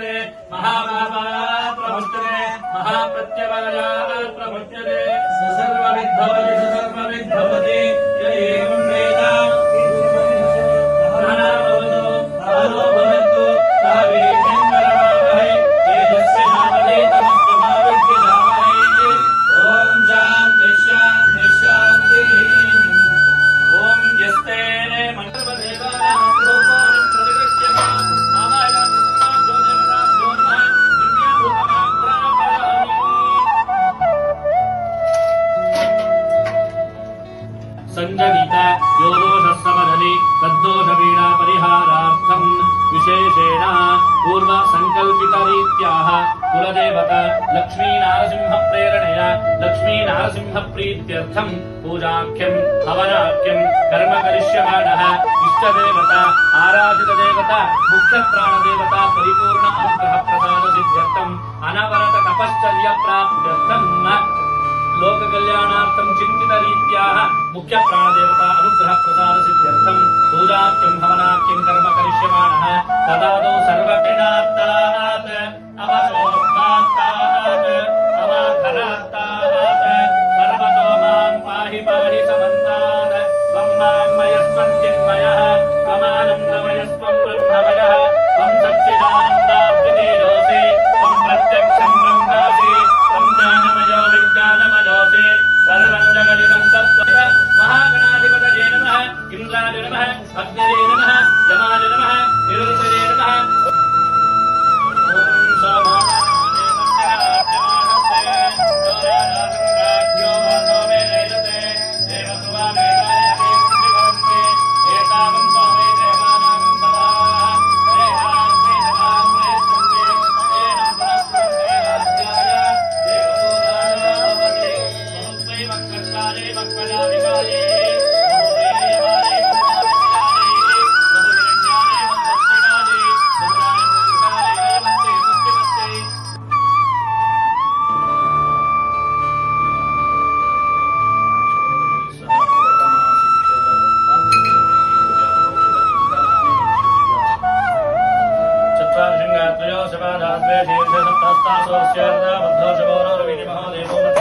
महाभावा प्रभुत्रे महाप्रत्यवाया प्रभुत्रे ससर्वविद्धवलिष सञ्जनिता यो दोषस्तमधने तद्दोषपीडापरिहारार्थम् विशेषेण पूर्वसङ्कल्पितरीत्याः कुलदेवता लक्ष्मीनारसिंहप्रेरणया लक्ष्मीनारसिंहप्रीत्यर्थम् पूजाख्यम् हवनाख्यम् कर्म करिष्यमाणः इष्टदेवता आराधितदेवता मुख्यप्राणदेवता परिपूर्ण चिन्तितरीत्याः पूजा अनुग्रहप्रसादसिद्ध्यर्थम् भवना किं कर्म Sakara, Vedin, Vedin, Tastas, Sierra, Vedin, Vedin, Vedin, Vedin, Vedin, Vedin, Vedin, Vedin, Vedin, Vedin, Vedin,